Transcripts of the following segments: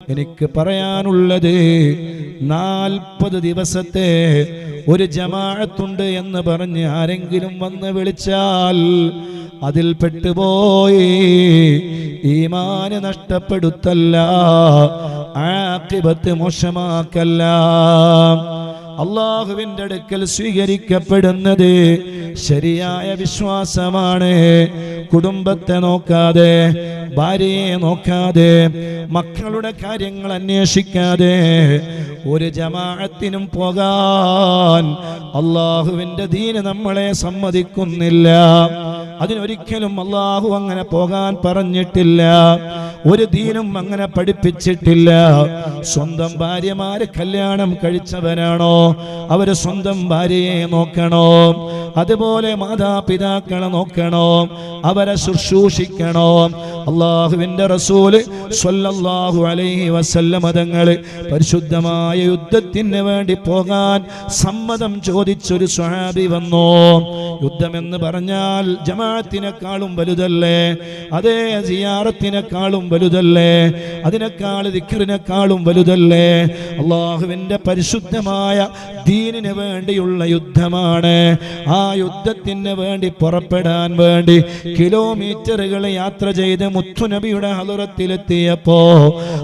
എനിക്ക് പറയാനുള്ളത് നാൽപ്പത് ദിവസത്തെ ഒരു ജമാഅത്തുണ്ട് എന്ന് പറഞ്ഞ് ആരെങ്കിലും വന്ന് വിളിച്ചാൽ അതിൽ പെട്ടുപോയി. ഈമാന് നഷ്ടപ്പെടുത്തല്ല ആക്കിപത്ത് മോശമാക്കല്ല. അള്ളാഹുവിന്റെ അടുക്കൽ സ്വീകരിക്കപ്പെടുന്നത് ശരിയായ വിശ്വാസമാണ്. കുടുംബത്തെ നോക്കാതെ ഭാര്യയെ നോക്കാതെ മക്കളുടെ കാര്യങ്ങൾ അന്വേഷിക്കാതെ ഒരു ജമാഅത്തിനും പോകാൻ അള്ളാഹുവിന്റെ ദീന് നമ്മളെ സമ്മതിക്കുന്നില്ല. അതിനൊരിക്കലും അള്ളാഹു അങ്ങനെ പോകാൻ പറഞ്ഞിട്ടില്ല. ഒരു ദീനും അങ്ങനെ പഠിപ്പിച്ചിട്ടില്ല. സ്വന്തം ഭാര്യമാര് കല്യാണം കഴിച്ചവരാണോ? അവർ സ്വന്തം ഭാര്യയെ നോക്കണോ? അതുപോലെ മാതാപിതാക്കളെ നോക്കണോ? അവരെ ശുശ്രൂഷിക്കണോ? അള്ളാഹുവിന്റെ റസൂൽ സ്വല്ലല്ലാഹു അലൈഹി വസല്ലം തങ്ങളെ പരിശുദ്ധമായ യുദ്ധത്തിന് വേണ്ടി പോകാൻ സമ്മതം ചോദിച്ചൊരു സ്വഹാബി വന്നു? യുദ്ധം എന്ന് പറഞ്ഞാൽ ജമാഅത്തിനേക്കാളും വലുതല്ലേ? അതേ സിയാറത്തിനേക്കാളും വലുതല്ലേ? അതിനേക്കാൾ ദിക്കറിനേക്കാളും വലുതല്ലേ? അള്ളാഹുവിന്റെ പരിശുദ്ധമായ ദീനിന് വേണ്ടിയുള്ള യുദ്ധമാണ്. ആ യുദ്ധത്തിന് വേണ്ടി പുറപ്പെടാൻ വേണ്ടി കിലോമീറ്ററുകൾ യാത്ര ചെയ്ത് മുത്തുനബിയുടെ ഹലുറത്തിലെത്തിയപ്പോ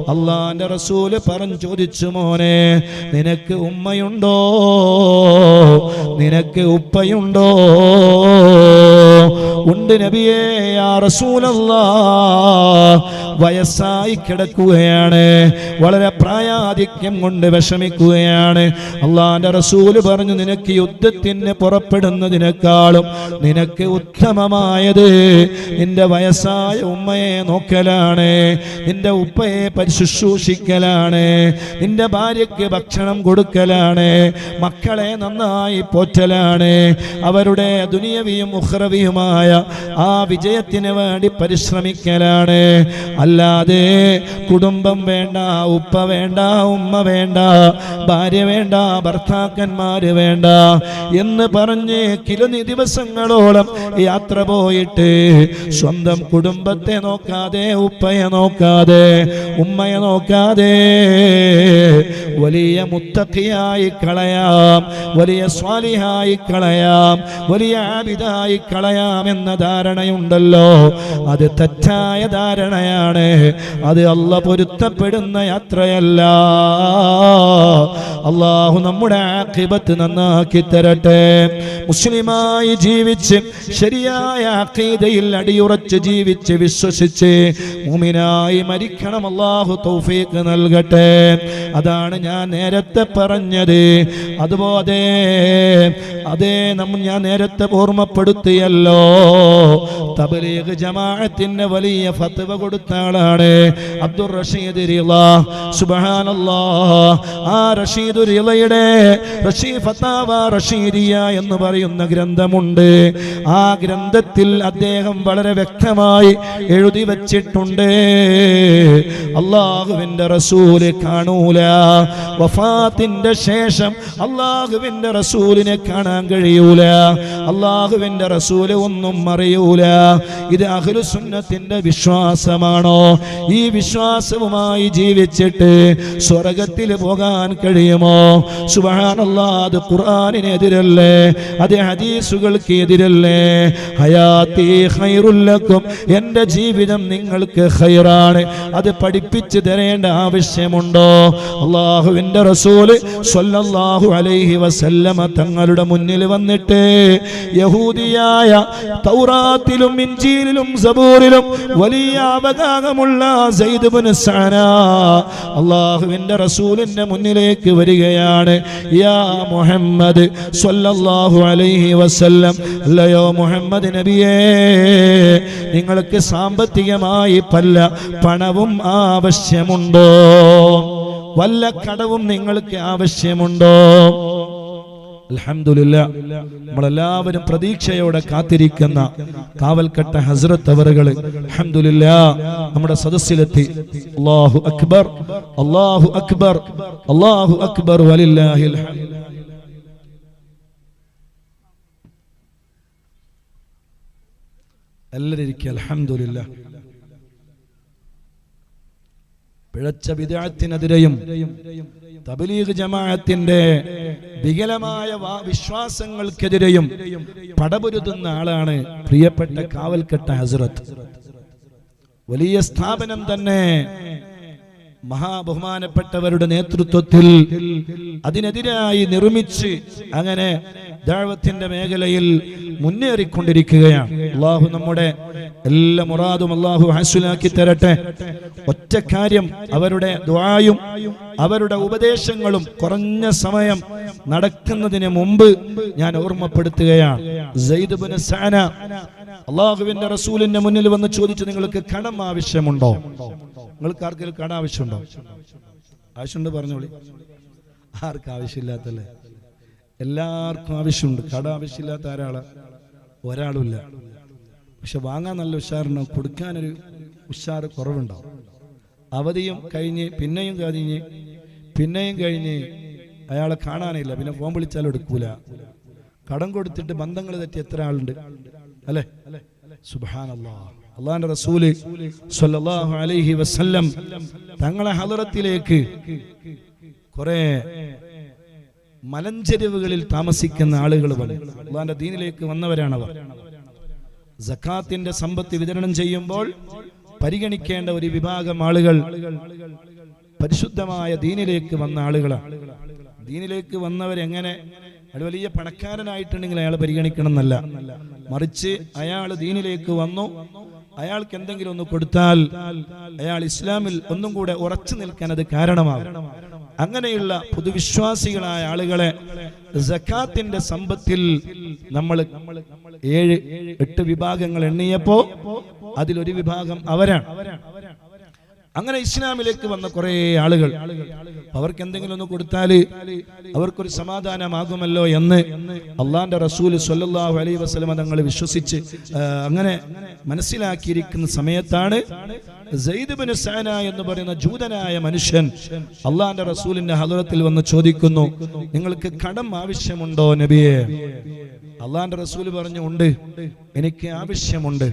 അള്ളാന്റെ റസൂൽ പറഞ്ഞു ചോദിച്ചു മോനെ നിനക്ക് ഉമ്മയുണ്ടോ? നിനക്ക് ഉപ്പയുണ്ടോ? ഉണ്ട് നബിയേ യാ റസൂലല്ലാ. വയസ്സായി കിടക്കുകയാണ്. വളരെ പ്രായാധിക്യം കൊണ്ട് വിഷമിക്കുകയാണ്. അള്ളാന്റെ റസൂൽ പറഞ്ഞു നിനക്ക് യുദ്ധത്തിന് പുറപ്പെടുന്നതിനേക്കാളും നിനക്ക് ഉത്തമമായത് നിന്റെ വയസ്സായ ഉമ്മയെ നോക്കലാണ് നിന്റെ ഉപ്പയെ പരിശുശ്രൂഷിക്കലാണ് നിന്റെ ഭാര്യയ്ക്ക് ഭക്ഷണം കൊടുക്കലാണ് മക്കളെ നന്നായി പോറ്റലാണ് അവരുടെ ദുനിയവിയും ഉഹ്റവിയുമായ ആ വിജയത്തിന് വേണ്ടി പരിശ്രമിക്കലാണ്. അല്ലാതെ കുടുംബം വേണ്ട ഉപ്പ വേണ്ട ഉമ്മ വേണ്ട ഭാര്യ വേണ്ട ഭർത്താക്കന്മാര് വേണ്ട എന്ന് പറഞ്ഞ് കിലുനി ദിവസങ്ങളോളം യാത്ര പോയിട്ട് സ്വന്തം കുടുംബത്തെ നോക്കാതെ ഉപ്പയെ നോക്കാതെ ഉമ്മയെ നോക്കാതെ വലിയ മുത്തഖിയായി കളയാം വലിയ സ്വാലിഹായി കളയാം വലിയ ആബിദായി കളയാം എന്ന ധാരണയുണ്ടല്ലോ. അത് തെറ്റായ ധാരണയാണ്. അത് അല്ല പൊരുത്തപ്പെടുന്ന യാത്രയല്ല അള്ളാഹു നമ്മുടെ ആഖിബത്ത് നന്നാക്കി തരട്ടെ. മുസ്ലിമായി ജീവിച്ച് ശരിയായ അഖീദയിൽ അടിയുറച്ച് ജീവിച്ച് വിശ്വസിച്ച് മുമിനായി മരിക്കണം അള്ളാഹു തൗഫീഖ് നൽകട്ടെ. അതാണ് ഞാൻ നേരത്തെ പറഞ്ഞത്. അതുപോലെ അതേ നമ്മൾ ഞാൻ നേരത്തെ ഓർമ്മപ്പെടുത്തിയല്ലോ. തബലീഗ് ജമാഅത്തിന്റെ വലിയ ഫത്വ കൊടുത്ത ആളാണ് അബ്ദുൾ റഷീദ് റിള. സുബ്ഹാനല്ലാ ആ റഷീദ് എന്ന് പറയുന്ന ഗ്രന്ഥമുണ്ട്. ആ ഗ്രന്ഥത്തിൽ അദ്ദേഹം വളരെ വ്യക്തമായി എഴുതി വച്ചിട്ടുണ്ട്. അള്ളാഹുവിന്റെ റസൂൽ കാണൂല. വഫാത്തിന്റെ ശേഷം അള്ളാഹുവിന്റെ റസൂലിനെ കാണാൻ കഴിയൂല. അള്ളാഹുവിന്റെ റസൂൽ ഒന്നും അറിയൂല. ഇത് അഖിലുസുന്നത്തിന്റെ വിശ്വാസമാണോ? ഈ വിശ്വാസവുമായി ജീവിച്ചിട്ട് സ്വർഗത്തിൽ പോകാൻ കഴിയുമോ? സുബഹാനല്ലാ അത് ഖുർആനിനെതിരല്ലേ? അത് ഹദീസുകൾക്ക് എതിരല്ലേ ഹയാത്തി ഖൈറുല്ലക്കും എന്റെ ജീവിതം നിങ്ങൾക്ക് ഹൈറാണ് അത് പഠിപ്പിച്ചു തരേണ്ട ആവശ്യമുണ്ടോ? അള്ളാഹുവിന്റെ റസൂൽ സ്വല്ലല്ലാഹു അലൈഹി വസല്ലമ തങ്ങളുടെ മുന്നിൽ വന്നിട്ട് യഹൂദിയായ തൗറാത്തിലും ഇഞ്ചീലിലും സബൂറിലും വലിയ അവഗാഹമുള്ള അള്ളാഹുവിന്റെ റസൂലിന്റെ മുന്നിലേക്ക് വരികയാണ്. യാ മുഹമ്മദ് സ്വല്ലല്ലാഹു അലൈഹി വസല്ലം. അല്ലയോ മുഹമ്മദ് നബിയേ നിങ്ങൾക്ക് സാമ്പത്തികമായി പല്ല പണവും ആവശ്യമുണ്ടോ? വല്ല കടവും നിങ്ങൾക്ക് ആവശ്യമുണ്ടോ? നമ്മളെല്ലാവരും പ്രതീക്ഷയോടെ കാത്തിരിക്കുന്ന കാവൽക്കട്ട ഹസ്രത്ത് അവറുകൾ അൽഹംദുലില്ലാ നമ്മുടെ സദസ്സിലെത്തി. അള്ളാഹു അക്ബർ അള്ളാഹു അക്ബർ അള്ളാഹു അക്ബർ വലില്ലാഹിൽ എല്ലാവരും അൽഹംദുലില്ലാ. പിഴച്ച വിദാത്തിനെതിരെയും തബലീഗ് ജമാഅത്തിന്റെ വികലമായ വിശ്വാസങ്ങൾക്കെതിരെയും പടപൊരുതുന്ന ആളാണ് പ്രിയപ്പെട്ട കാവൽക്കെട്ട ഹസ്രത്ത്. വലിയ സ്ഥാപനം തന്നെ മഹാബഹുമാനപ്പെട്ടവരുടെ നേതൃത്വത്തിൽ അതിനെതിരായി നിർമ്മിച്ച് അങ്ങനെ ദാവത്തിന്റെ മേഖലയിൽ മുന്നേറിക്കൊണ്ടിരിക്കുകയാണ്. അള്ളാഹു നമ്മുടെ എല്ലാ മുറാദും അള്ളാഹു ഹാസുലാക്കി തരട്ടെ. ഒറ്റ കാര്യം അവരുടെ ദ്വായും അവരുടെ ഉപദേശങ്ങളും കുറഞ്ഞ സമയം നടക്കുന്നതിന് മുമ്പ് ഞാൻ ഓർമ്മപ്പെടുത്തുകയാണ്. അള്ളാഹുവിന്റെ റസൂലിന്റെ മുന്നിൽ വന്ന് ചോദിച്ചു നിങ്ങൾക്ക് കടം ആവശ്യമുണ്ടോ? നിങ്ങൾക്ക് ആർക്കെങ്കിലും കടം ആവശ്യമുണ്ടോ? ആവശ്യമുണ്ട് പറഞ്ഞോളി. ആർക്കും ആവശ്യമില്ലാത്തല്ലേ എല്ലാവർക്കും ആവശ്യമുണ്ട്. കട ആവശ്യമില്ലാത്ത ആരാൾ? ഒരാളുമില്ല. പക്ഷെ വാങ്ങാൻ നല്ല ഉഷാറുണ്ടാവും കൊടുക്കാനൊരു ഉഷാർ കുറവുണ്ടാവും. അവധിയും കഴിഞ്ഞ് പിന്നെയും കഴിഞ്ഞ് പിന്നെയും കഴിഞ്ഞ് അയാളെ കാണാനില്ല. പിന്നെ ഫോൺ വിളിച്ചാലും എടുക്കൂല. കടം കൊടുത്തിട്ട് ബന്ധങ്ങൾ തെറ്റി എത്ര ആളുണ്ട്? അല്ലേ? സുബാനല്ലാ അള്ളാന്റെ റസൂൽ അലൈഹി വസല്ലം തങ്ങളെ ഹലറത്തിലേക്ക് കുറെ മലഞ്ചെരിവുകളിൽ താമസിക്കുന്ന ആളുകൾ അള്ളാന്റെ ദീനിലേക്ക് വന്നവരാണവർ. ജക്കാത്തിന്റെ സമ്പത്ത് വിതരണം ചെയ്യുമ്പോൾ പരിഗണിക്കേണ്ട ഒരു വിഭാഗം ആളുകൾ പരിശുദ്ധമായ ദീനിലേക്ക് വന്ന ആളുകളാണ്. ദീനിലേക്ക് വന്നവരെങ്ങനെ അയാൾ വലിയ പണക്കാരനായിട്ടുണ്ടെങ്കിൽ അയാൾ പരിഗണിക്കണം എന്നല്ല മറിച്ച് അയാൾ ദീനിലേക്ക് വന്നു. അയാൾക്ക് എന്തെങ്കിലും ഒന്ന് കൊടുത്താൽ അയാൾ ഇസ്ലാമിൽ ഒന്നും കൂടെ ഉറച്ചു നിൽക്കാൻ അത് കാരണമാകും. അങ്ങനെയുള്ള പുതുവിശ്വാസികളായ ആളുകളെ ജക്കാത്തിന്റെ സമ്പത്തിൽ നമ്മൾ ഏഴ് എട്ട് വിഭാഗങ്ങൾ എണ്ണിയപ്പോ അതിലൊരു വിഭാഗം അവരാണ്. അങ്ങനെ ഇസ്ലാമിലേക്ക് വന്ന കുറെ ആളുകൾ അവർക്ക് എന്തെങ്കിലും ഒന്ന് കൊടുത്താൽ അവർക്കൊരു സമാധാനമാകുമല്ലോ എന്ന് അള്ളാന്റെ റസൂൽ സൊല്ലാഹു അലൈ വസ്ലമ തങ്ങൾ വിശ്വസിച്ച് അങ്ങനെ മനസ്സിലാക്കിയിരിക്കുന്ന സമയത്താണ് എന്ന് പറയുന്ന ജൂതനായ മനുഷ്യൻ അള്ളാന്റെ റസൂലിന്റെ ഹദറത്തിൽ വന്ന് ചോദിക്കുന്നു നിങ്ങൾക്ക് കടം ആവശ്യമുണ്ടോ നബിയെ? അള്ളാന്റെ റസൂൽ പറഞ്ഞു ഉണ്ട്. എനിക്ക് ആവശ്യമുണ്ട്.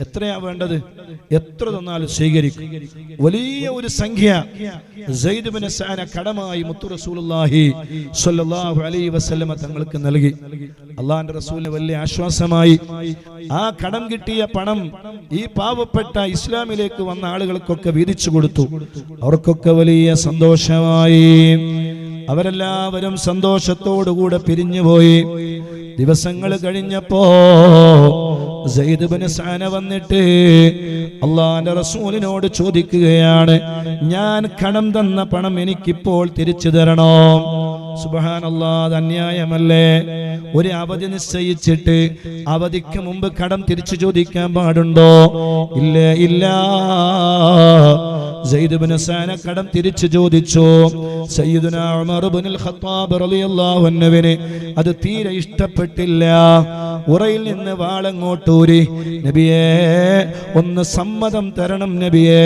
എത്രയാ വേണ്ടത്? എത്ര തന്നാലും സ്വീകരിക്കും. വലിയ ഒരു സംഖ്യ. കടമായി മുത്തു റസൂലുള്ളാഹി സ്വല്ലല്ലാഹു അലൈഹി വസല്ലമ തങ്ങൾക്ക് നൽകി. അള്ളാന്റെ റസൂലിന് വലിയ ആശ്വാസമായി. ആ കടം കിട്ടിയ പണം ഈ പാവപ്പെട്ട ഇസ്ലാമിലേക്ക് വന്ന ആളുകൾക്കൊക്കെ വീതിച്ചു കൊടുത്തു. അവർക്കൊക്കെ വലിയ സന്തോഷമായി. അവരെല്ലാവരും സന്തോഷത്തോടുകൂടെ പിരിഞ്ഞുപോയി. ദിവസങ്ങൾ കഴിഞ്ഞപ്പോ വന്നിട്ട് അള്ളാന്റെ റസൂലിനോട് ചോദിക്കുകയാണ് ഞാൻ കടം തന്ന പണം എനിക്കിപ്പോൾ തിരിച്ചു തരണോ? സുബഹാനല്ലാ അത് അന്യായമല്ലേ? ഒരു അവധി നിശ്ചയിച്ചിട്ട് അവധിക്ക് മുമ്പ് കടം തിരിച്ചു ചോദിക്കാൻ പാടുണ്ടോ? ഇല്ല ഇല്ല. കടം തിരിച്ചു ചോദിച്ചു. ഖത്താബ് അത് തീരെ ഇഷ്ടപ്പെട്ടില്ല. ഉറയിൽ നിന്ന് വാളങ്ങോട്ടൂരി നബിയേ ഒന്ന് സമ്മതം തരണം നബിയേ.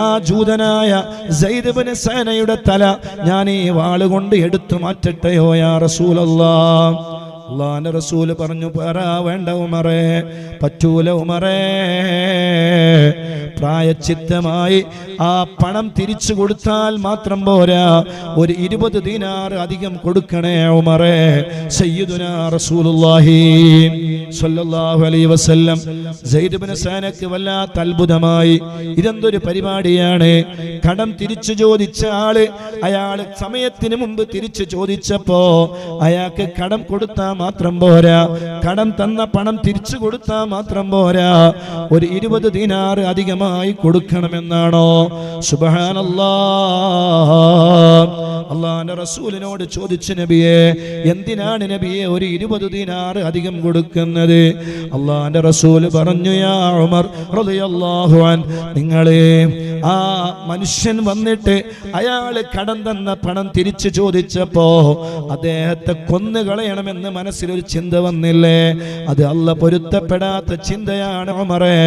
ആ ജൂതനായ സെയ്ദ് സേനയുടെ തല ഞാൻ ഈ വാളുകൊണ്ട് എടുത്തു മാറ്റട്ടെയോ യാ റസൂലല്ലാഹ് അള്ളാന്റെ റസൂൽ പറഞ്ഞു പറ വേണ്ട ഉമറേ പറ്റൂല ഉമറേ. പ്രായച്ചിത്തമായി ആ പണം തിരിച്ചു കൊടുത്താൽ മാത്രം പോരാ. ഒരു ഇരുപത് ദിനാർ അധികം കൊടുക്കണേ ഉമറേ. സയ്യിദുനാ റസൂലുള്ളാഹി അലൈഹി വസല്ലം. ഇബ്നു വല്ലാത്ത അത്ഭുതമായി. ഇതെന്തൊരു പരിപാടിയാണ്? കടം തിരിച്ചു ചോദിച്ച ആൾ അയാൾ സമയത്തിന് മുമ്പ് തിരിച്ചു ചോദിച്ചപ്പോ അയാൾക്ക് കടം കൊടുത്താൽ മാത്രം പോരാ. കടം തന്ന പണം തിരിച്ചു കൊടുത്താൽ മാത്രം പോരാ. ഒരു ഇരുപത് ദിനാർ അധികമായി കൊടുക്കണമെന്നാണോ? സുബഹാനല്ലാ. അള്ളാന്റെ റസൂലിനോട് ചോദിച്ചു നബിയെ എന്തിനാണ് നബിയെ ഒരു ഇരുപത് ദിനാറ് അധികം കൊടുക്കുന്നത്? അള്ളാന്റെ റസൂൽ പറഞ്ഞു യാ ഉമർ നിങ്ങളെ ആ മനുഷ്യൻ വന്നിട്ട് അയാൾ കടം തന്ന പണം തിരിച്ചു ചോദിച്ചപ്പോ അദ്ദേഹത്തെ കൊന്നു കളയണമെന്ന് മനസ്സിലൊരു ചിന്ത വന്നില്ലേ? അത് അല്ല പൊരുത്തപ്പെടാത്ത ചിന്തയാണ് ഉമറേ.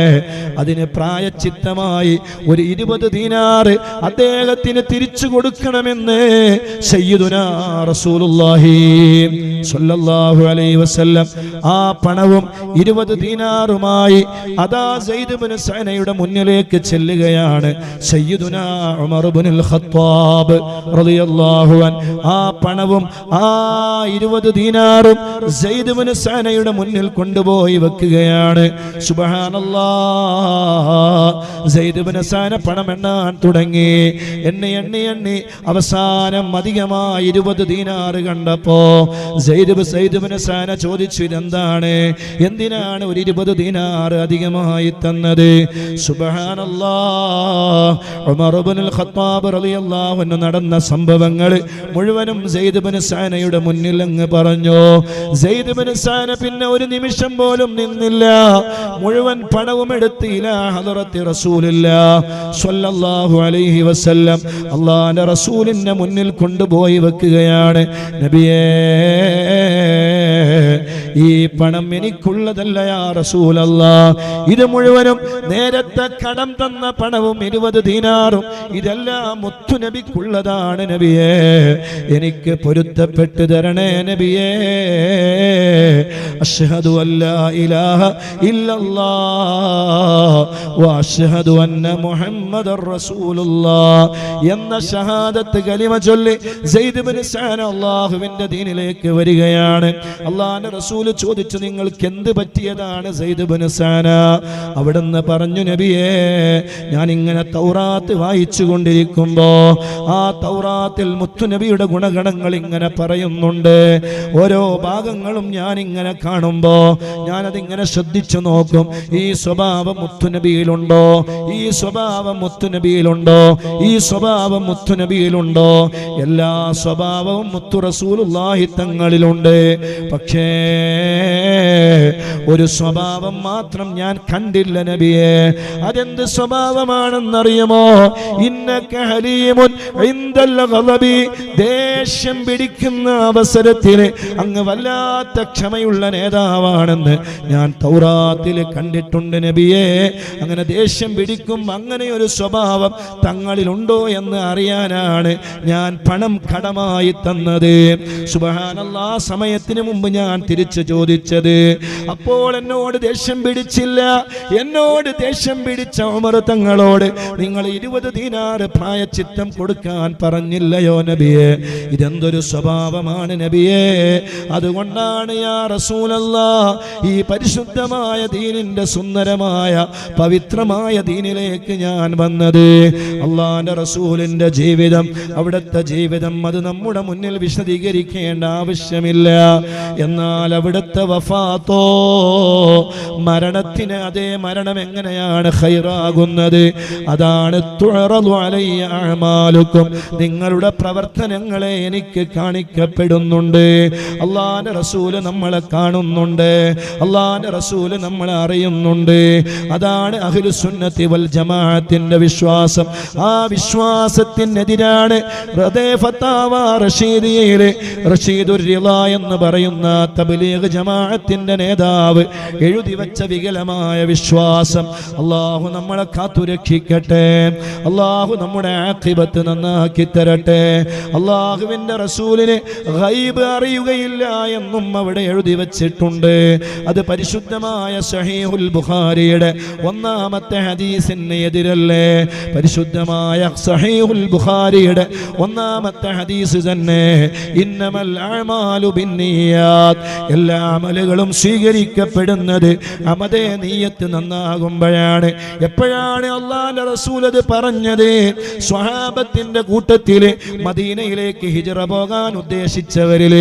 അതിന് പ്രായച്ചിത്തമായി ഒരു ഇരുപത് ദീനാറ് അദ്ദേഹത്തിന് തിരിച്ചു കൊടുക്കണമെന്ന് സയ്യിദുനാ റസൂലുള്ളാഹി സ്വല്ലല്ലാഹു അലൈഹി വസല്ലം. ആ പണവും ഇരുപത് ദീനാറുമായി അതാ സൈദുബിന് സനയുടെ മുന്നിലേക്ക് ചെല്ലുകയാണ് സയ്യിദുനാ ഉമർ ഇബ്നുൽ ഖത്താബ് റളിയല്ലാഹു അൻ. ആ പണവും ആ ഇരുപത് ദീനാറും സൈദുബിന് സനയുടെ മുന്നിൽ കൊണ്ടുപോയി വെക്കുകയാണ്. സുബ്ഹാനല്ലാഹ് സെയ്ദ് ബിൻ സന പണം എണ്ണാൻ തുടങ്ങി. എണ്ണി എണ്ണി എണ്ണി. അവസാനം അധികമായി ഇരുപത് ദീനാറ് കണ്ടപ്പോ സെയ്ദ് സൈദബിന് സാന ചോദിച്ചു ഇതെന്താണ് എന്തിനാണ് ഒരു ഇരുപത് ദീനാറ് അധികമായി തന്നത്? സുബ്ഹാനല്ലാഹ് ഉമർ ഇബ്നുൽ ഖത്താബ് റളിയല്ലാഹു അൻഹു നടന്ന സംഭവങ്ങൾ മുഴുവനും സെയ്ദ് ബിൻ സാനയുടെ മുന്നിൽ അങ്ങ് പറഞ്ഞു. സെയ്ദ് ബിൻ സാന പിന്നെ ഒരു നിമിഷം പോലും നിന്നില്ല. മുഴുവൻ പണവും എടുത്ത് ഇലാ ഹദറത്തി റസൂലില്ല സ്വല്ലല്ലാഹു അലൈഹി വസല്ലം. അള്ളാഹിന്റെ റസൂലിന്റെ മുന്നിൽ കൊണ്ടുപോയി വെക്കുകയാണ്. നബിയേ ഈ പണം എനിക്കുള്ളതല്ല യാ റസൂലല്ല. ഇത് മുഴുവനും നേരത്തെ കടം തന്ന പണവും ഇരുപത് ദീനാറും ഇതെല്ലാം മുത്തു നബിക്കുള്ളതാണ് നബിയേ. എനിക്ക് പൊരുത്തപ്പെട്ടു തരണേ നബിയേ. അഷ്ഹദു അല്ലാ ഇലാഹ ഇല്ലല്ലാ. വഅഷ്ഹദു അന്ന മുഹമ്മദർ റസൂലുള്ള. എന്ന ഷഹാദത്ത് കലിമ ചൊല്ലി അള്ളാഹുവിന്റെ ദീനിലേക്ക് വരികയാണ്. അള്ളാഹാന്റെ റസൂൽ ചോദിച്ചു നിങ്ങൾക്ക് എന്ത് പറ്റിയതാണ് സെയ്ദ് ബിൻ സാന അവിടുന്ന് പറഞ്ഞു നബിയേ ഞാൻ ഇങ്ങനെ തൗറാത്ത് വായിച്ചു കൊണ്ടിരിക്കുമ്പോ ആ തൗറാത്തിൽ മുത്തുനബിയുടെ ഗുണഗണങ്ങൾ ഇങ്ങനെ പറയുന്നുണ്ട്. ഓരോ ഭാഗങ്ങളും ഞാൻ ഇങ്ങനെ കാണുമ്പോ ഞാനതിങ്ങനെ ശ്രദ്ധിച്ചു നോക്കും. ഈ സ്വഭാവം മുത്തുനബിയിലുണ്ടോ ഈ സ്വഭാവം മുത്തുനബിയിലുണ്ടോ ഈ സ്വഭാവം മുത്തുനബിയിലുണ്ടോ എല്ലാ സ്വഭാവവും മുത്തു റസൂലുള്ളാഹി തങ്ങളിലുണ്ട്. പക്ഷേ ഒരു സ്വഭാവം മാത്രം ഞാൻ കണ്ടില്ല നബിയെ. അതെന്ത് സ്വഭാവമാണെന്നറിയുമോ? ദേഷ്യം പിടിക്കുന്ന അവസരത്തിൽ അങ്ങ് വല്ലാത്ത ക്ഷമയുള്ള നേതാവാണെന്ന് ഞാൻ തൗറാത്തിൽ കണ്ടിട്ടുണ്ട് നബിയെ. അങ്ങനെ ദേഷ്യം പിടിക്കും അങ്ങനെ ഒരു സ്വഭാവം തങ്ങളിലുണ്ടോ എന്ന് അറിയാനാണ് ഞാൻ പണം കടമായി തന്നത്. സുബഹാനല്ലാ സമയത്തിന് മുമ്പ് ഞാൻ തിരിച്ചു ചോദിച്ചത് അപ്പോൾ എന്നോട് ദേഷ്യം പിടിച്ചില്ല? എന്നോട് ദേഷ്യം പിടിച്ച ഉമർ തങ്ങളോട് നിങ്ങൾ ഇരുപത് ദിനാറ് പ്രായച്ചിത്തം കൊടുക്കാൻ പറഞ്ഞില്ലയോ നബിയെ? ഇതെന്തൊരു സ്വഭാവമാണ് നബിയെ? അതുകൊണ്ടാണ് യാ റസൂലല്ല ഈ പരിശുദ്ധമായ ദീനിന്റെ സുന്ദരമായ പവിത്രമായ ദീനിലേക്ക് ഞാൻ വന്നത്. അള്ളാന്റെ റസൂലിന്റെ ജീവിതം അവിടുത്തെ ജീവിതം അത് നമ്മുടെ മുന്നിൽ വിശദീകരിക്കേണ്ട ആവശ്യമില്ല. എന്നാൽ അവിടുത്തെ വഫാത്തോ മരണത്തിന് അതേ മരണം എങ്ങനെയാണ് ഹൈറാകുന്നത് അതാണ് തുഴറുമാലുക്കും നിങ്ങളുടെ പ്രവർത്തനങ്ങളെ എനിക്ക് കാണിക്കപ്പെടുന്നുണ്ട്. അള്ളാന്റെ റസൂൽ നമ്മളെ കാണുന്നുണ്ട്. അള്ളാന്റെ റസൂൽ നമ്മളെ അറിയുന്നുണ്ട്. അതാണ് അഖിലുസുന്നത്തി വൽ ജമാഅത്തിന്റെ വിശ്വാസം. ആ വിശ്വാസത്തിനെതിരാണ് റഷീദിയയിലെ റഷീദുർ എന്ന് പറയുന്ന തബ്ലീഗ് ജമാഅത്തിന്റെ നേതാവ് എഴുതി വച്ച വികലമായ വിശ്വാസം. അള്ളാഹു നമ്മളെ കാത്തുരക്ഷിക്കട്ടെ അള്ളാഹു നമ്മുടെ ആഖിബത്ത് നന്നാക്കി തരട്ടെ. അള്ളാഹുവിന്റെ റസൂലിന് ഗൈബ് അറിയുകയില്ല എന്നും അവിടെ എഴുതി വച്ചിട്ടുണ്ട്. അത് പരിശുദ്ധമായ സഹീഹുൽ ബുഖാരിയുടെ ഒന്നാമത്തെ ഹദീസിന് എതിരല്ലേ? പരിശുദ്ധമായ സഹീഹുൽ ബുഖാരിയുടെ ഒന്നാമത്തെ ഹദീസ് തന്നെ എല്ലാ അമലുകളും സ്വീകരിക്കപ്പെടുന്നത് അമതേ നീയത്ത് നന്നാകുമ്പോഴാണ്. എപ്പോഴാണ് അള്ളാന്റെ റസൂൽ അത് പറഞ്ഞത്? സ്വഹാബത്തിന്റെ കൂട്ടത്തിൽ മദീനയിലേക്ക് ഹിജറ പോകാൻ ഉദ്ദേശിച്ചവരിൽ.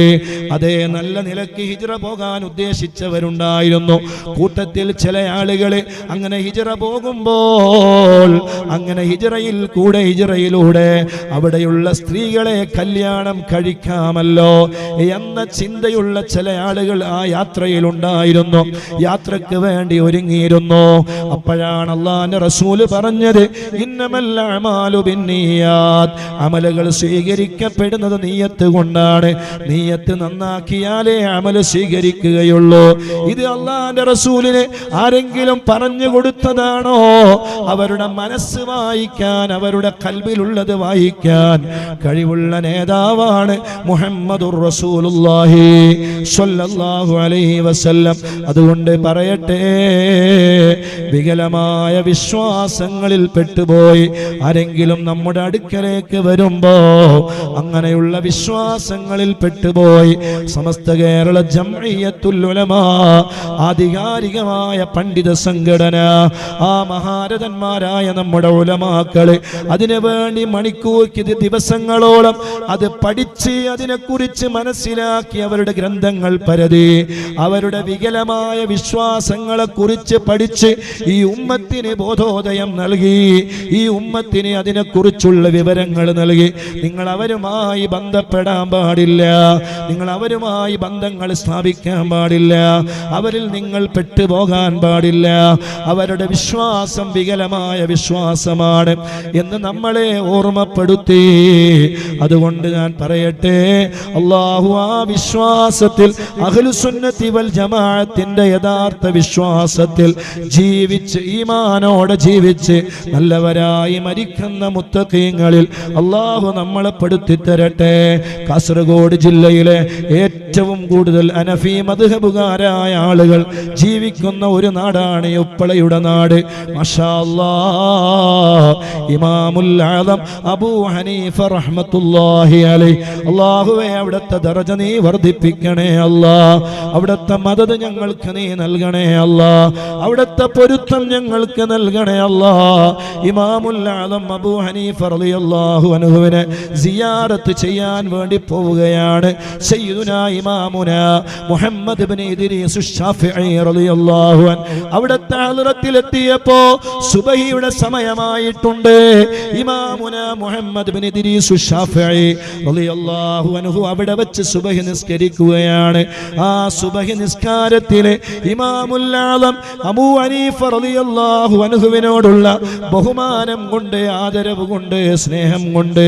അതേ നല്ല നിലയ്ക്ക് ഹിജറ പോകാൻ ഉദ്ദേശിച്ചവരുണ്ടായിരുന്നു. കൂട്ടത്തിൽ ചില ആളുകൾ അങ്ങനെ ഹിജറ പോകുമ്പോൾ അങ്ങനെ ഹിജറയിൽ കൂടെ ഹിജറയിലൂടെ അവിടെയുള്ള സ്ത്രീകളെ കല്യാണം കഴിക്കാമല്ലോ എന്ന ചിന്തയുള്ള ചില ആളുകൾ ആ യാത്രയിൽ ഉണ്ടായിരുന്നു. യാത്രയ്ക്ക് വേണ്ടി ഒരുങ്ങിയിരുന്നു. അപ്പോഴാണ് അള്ളാന്റെ റസൂൽ പറഞ്ഞത് അമലുകൾ സ്വീകരിക്കപ്പെടുന്നത് നീയത്ത് കൊണ്ടാണ്. നീയത്ത് നന്നാക്കിയാലേ അമൽ സ്വീകരിക്കുകയുള്ളൂ. ഇത് അള്ളാന്റെ റസൂലിന് ആരെങ്കിലും പറഞ്ഞു കൊടുത്തതാണോ? അവരുടെ മനസ്സ് വായിക്കാൻ അവരുടെ കൽവിലുള്ളത് വായിക്കാൻ കഴിവുള്ള നേതാവാണ് മുഹമ്മദുർ റസൂലുള്ളാഹി സ്വല്ലല്ലാഹു അലൈഹി വസല്ലം. അതുകൊണ്ട് പറയട്ടെ വികലമായ വിശ്വാസങ്ങളിൽ പെട്ടുപോയി ആരെങ്കിലും നമ്മുടെ അടുക്കലേക്ക് വരുമ്പോ അങ്ങനെയുള്ള വിശ്വാസങ്ങളിൽ പെട്ടുപോയി. സമസ്ത കേരള ജംഇയ്യത്തുൽ ഉലമാ ആധികാരികമായ പണ്ഡിത സംഘടന ആ മഹാരഥന്മാരായ നമ്മുടെ ഉലമാക്കൾ അതിനു വേണ്ടി മണിക്കൂർക്ക് ദിവസങ്ങളോളം അത് പഠിച്ച് അതിനെക്കുറിച്ച് മനസ്സിലാക്കി അവരുടെ ഗ്രന്ഥങ്ങൾ പരതി. അവരുടെ വികലമായ വിശ്വാസങ്ങളെ കുറിച്ച് പഠിച്ച് ഈ ഉമ്മത്തിന് ബോധോദയം നൽകി. ഈ ഉമ്മത്തിന് അതിനെക്കുറിച്ചുള്ള വിവരങ്ങൾ നൽകി. നിങ്ങൾ അവരുമായി ബന്ധപ്പെടാൻ പാടില്ല. നിങ്ങൾ അവരുമായി ബന്ധങ്ങൾ സ്ഥാപിക്കാൻ പാടില്ല. അവരിൽ നിങ്ങൾ പെട്ടുപോകാൻ പാടില്ല. അവരുടെ വിശ്വാസം വികലമായ വിശ്വാസമാണ് എന്ന് നമ്മളെ ഓർമ്മപ്പെടുത്തി. അതുകൊണ്ട് ഞാൻ പറയട്ടെ അള്ളാഹു ആ വിശ്വാസത്തിൽ അഖിലുസുന്നത്തി വൽ ജമാഅത്തിന്റെ യഥാർത്ഥ വിശ്വാസത്തിൽ ജീവിച്ച് ഈമാനോടെ ജീവിച്ച് നല്ലവരായി മരിക്കുന്ന മുത്തക്കീങ്ങളിൽ അള്ളാഹു നമ്മളെ പെടുത്തി തരട്ടെ കാസർഗോഡ് ജില്ലയിലെ ഏറ്റവും കൂടുതൽ അനഫി മധുഹബുകാരായ ആളുകൾ ജീവിക്കുന്ന ഒരു നാടാണ് ഉപ്പളയുടെ നാട്. മഷാ ഇമാമുൽ ആദം അബൂ ഹനീഫ റഹ്മത്തുള്ളാഹി അലൈഹി അല്ലാഹുവേ അവിടുത്തെ ദറജ നീ വർദ്ധിപ്പിക്കണേ അല്ലാ. അവിടുത്തെ മദത് ഞങ്ങൾക്ക് നീ നൽകണേ അല്ലാ. അവിടുത്തെ പൊരുത്തം ഞങ്ങൾക്ക് നൽകണേ അല്ലാ. ഇമാമുൽ ആലം അബൂ ഹനീഫ റളിയല്ലാഹു അൻഹുവിനെ സിയാറത്ത് ചെയ്യാൻ വേണ്ടി പോവുകയാണ്. സയ്യിദുന ഇമാമുന മുഹമ്മദ് ഇബ്നു ഇദ്രീസ് ശാഫിഈ റളിയല്ലാഹു അൻ അവിടുത്തെ ഹദ്റത്തിലെത്തിയപ്പോ സുബഹിയുടെ സമയമായിട്ടുണ്ട്. ഇമാമുന മുഹമ്മദ് ഇബ്നു ഇദ്രീസ് ശാഫിഈ റളിയല്ലാഹു അൻഹു അവിടെ വെച്ച് സുബഹി നിസ്കരിക്കുകയാണ്. ആ സുബഹി നിസ്കാരത്തിലെ ഇമാമുൽ ആലം അബൂ ഹനീഫ റളിയല്ലാഹു അൻഹുവിനോടുള്ള ബഹുമാനം കൊണ്ട് ആദരവ് കൊണ്ട് സ്നേഹം കൊണ്ട്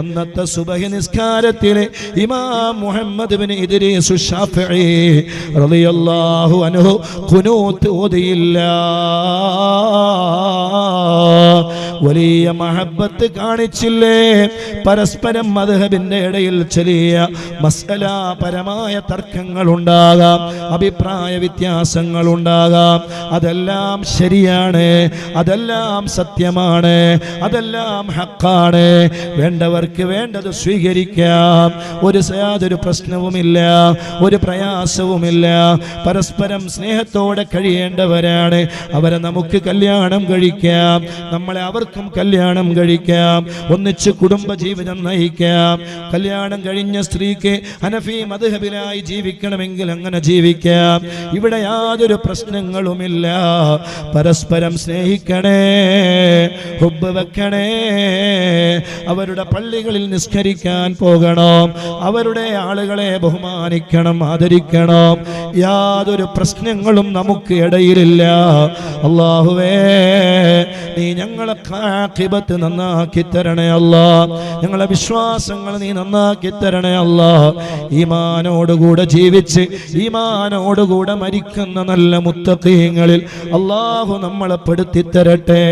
അന്നത്തെ സുബഹി നിസ്കാരത്തിലെ ഇമാം മുഹമ്മദ് ബിൻ ഇദ്രീസ് ശാഫിഈ റളിയല്ലാഹു അൻഹു ഖുനൂത്ത് ഓതിയില്ല. വലിയ മഹബത്ത് കാണിച്ചില്ലേ? പരസ്പരം മദ്ഹബിന്റെ ഇടയിൽ ചെറിയ മസലാപരമായ തർക്കങ്ങൾ ഉണ്ടാകാം അഭിപ്രായ വ്യത്യാസങ്ങൾ ഉണ്ടാകാം അതെല്ലാം ശരിയാണ് അതെല്ലാം സത്യമാണ് അതെല്ലാം ഹക്കാണ്. വേണ്ടവർക്ക് വേണ്ടത് സ്വീകരിക്കാം. ഒരു യാതൊരു പ്രശ്നവുമില്ല ഒരു പ്രയാസവുമില്ല. പരസ്പരം സ്നേഹത്തോടെ കഴിയേണ്ടവരാണ്. അവരെ നമുക്ക് കല്യാണം കഴിക്കാം. നമ്മളെ അവർക്കും കല്യാണം കഴിക്കാം. ഒന്നിച്ച് കുടുംബ ജീവിതം നയിക്കാം. കല്യാണം കഴിഞ്ഞ സ്ത്രീക്ക് ഹനഫി മധുഹബിലായി ജീവിക്കണമെങ്കിൽ അങ്ങനെ ജീവിക്കാം. ഇവിടെ യാതൊരു പ്രശ്നങ്ങളുമില്ല. പരസ്പരം സ്നേഹിക്കണേ ഹുബ് വെക്കണേ. അവരുടെ പള്ളികളിൽ നിസ്കരിക്കാൻ പോകണം. അവരുടെ ആളുകളെ ബഹുമാനിക്കണം ആദരിക്കണം. യാതൊരു പ്രശ്നങ്ങളും നമുക്ക് ഇടയിലില്ല. അള്ളാഹുവേ നീ ഞങ്ങളെ ആഖിബത്ത് നന്നാക്കി തരണേ അല്ല. ഞങ്ങളെ വിശ്വാസങ്ങൾ നീ നന്നാക്കി തരണേ അല്ല. ഈമാനോടുകൂടെ ജീവിച്ച് ഈമാനോടുകൂടെ മരിക്കുന്ന നല്ല മുത്തക്കീങ്ങളിൽ അള്ളാഹു നമ്മളെ പെടുത്തി തരട്ടെ